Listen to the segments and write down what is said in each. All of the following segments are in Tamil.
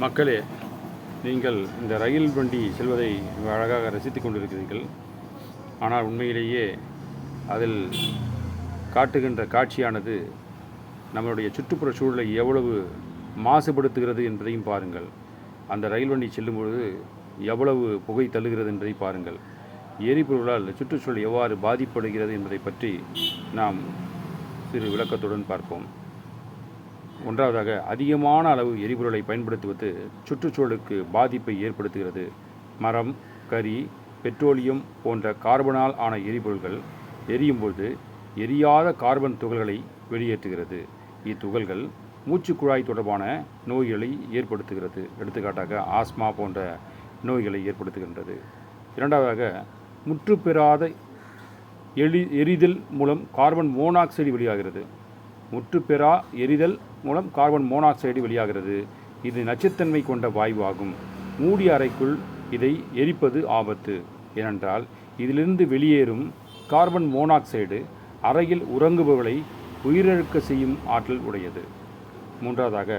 மக்களே நீங்கள் இந்த ரயில் வண்டி செல்வதை அழகாக ரசித்துக் கொண்டிருக்கிறீர்கள். ஆனால் உண்மையிலேயே அதில் காட்டுகின்ற காட்சியானது நம்மளுடைய சுற்றுப்புற சூழலை எவ்வளவு மாசுபடுத்துகிறது என்பதையும் பாருங்கள். அந்த ரயில் வண்டி செல்லும் பொழுது எவ்வளவு புகை தள்ளுகிறது என்பதை பாருங்கள். எரிபொருளால் சுற்றுச்சூழல் எவ்வாறு பாதிப்படுகிறது என்பதை பற்றி நாம் சிறு விளக்கத்துடன் பார்ப்போம். ஒன்றாவதாக அதிகமான அளவு எரிபொருளை பயன்படுத்துவது சுற்றுச்சூழலுக்கு பாதிப்பை ஏற்படுத்துகிறது. மரம் கரி பெட்ரோலியம் போன்ற கார்பனால் ஆன எரிபொருள்கள் எரியும் பொழுது எரியாத கார்பன் துகள்களை வெளியேற்றுகிறது. இத்துகள்கள் மூச்சுக்குழாய் தொடர்பான நோய்களை ஏற்படுத்துகிறது. எடுத்துக்காட்டாக ஆஸ்மா போன்ற நோய்களை ஏற்படுத்துகின்றது. இரண்டாவதாக முற்றுப்பெறாத எளி எரிதல் மூலம் கார்பன் மோனாக்சைடு வெளியாகிறது. முற்றுப்பெறா எரிதல் மூலம் கார்பன் மோனாக்சைடு வெளியாகிறது. இது நச்சுத்தன்மை கொண்ட வாயு ஆகும் மூடிய அறைக்குள் இதை எரிப்பது ஆபத்து. ஏனென்றால் இதிலிருந்து வெளியேறும் கார்பன் மோனாக்சைடு அறையில் உறங்குபவர்களை உயிரிழக்க செய்யும் ஆற்றல் உடையது. மூன்றாவதாக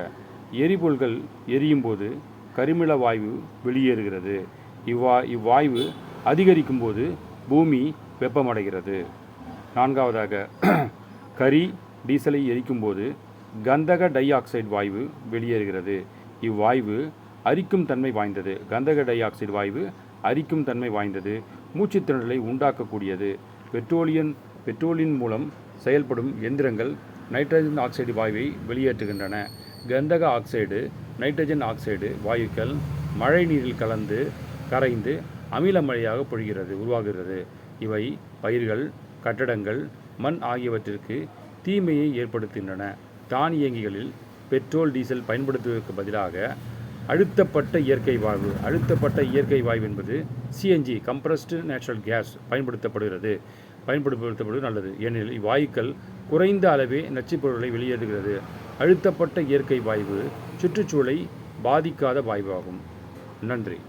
எரிபொருள்கள் எரியும் போது கரிமில வாயு வெளியேறுகிறது. இவ்வா இவ்வாய்வு அதிகரிக்கும் போது பூமி வெப்பமடைகிறது. நான்காவதாக கரி டீசலை எரிக்கும்போது கந்தக டை ஆக்சைடு வாயு வெளியேறுகிறது. இவ்வாய்வு அரிக்கும் தன்மை வாய்ந்தது. கந்தக டை ஆக்சைடு வாயு அரிக்கும் தன்மை வாய்ந்தது. மூச்சுத்திணறலை உண்டாக்கக்கூடியது. பெட்ரோலியன் பெட்ரோலின் மூலம் செயல்படும் எந்திரங்கள் நைட்ரஜன் ஆக்சைடு வாயுவை வெளியேற்றுகின்றன. கந்தக ஆக்சைடு நைட்ரஜன் ஆக்சைடு வாயுக்கள் மழை நீரில் கலந்து கரைந்து அமில மழையாக பொழிகிறது உருவாகிறது. இவை பயிர்கள் கட்டடங்கள் மண் ஆகியவற்றிற்கு தீமையை ஏற்படுத்துகின்றன. தானியங்கிகளில் பெட்ரோல் டீசல் பயன்படுத்துவதற்கு பதிலாக அழுத்தப்பட்ட இயற்கை வாயு. அழுத்தப்பட்ட இயற்கை வாயு என்பது சிஎன்ஜி கம்ப்ரஸ்டு நேச்சுரல் கேஸ் பயன்படுத்தப்படுகிறது. பயன்படுத்தப்படுவது நல்லது. ஏனெனில் இவ்வாயுக்கள் குறைந்த அளவே நச்சுப்பொருட்களை வெளியேறுகிறது அழுத்தப்பட்ட இயற்கை வாயு சுற்றுச்சூழலை பாதிக்காத வாயுவாகும். நன்றி.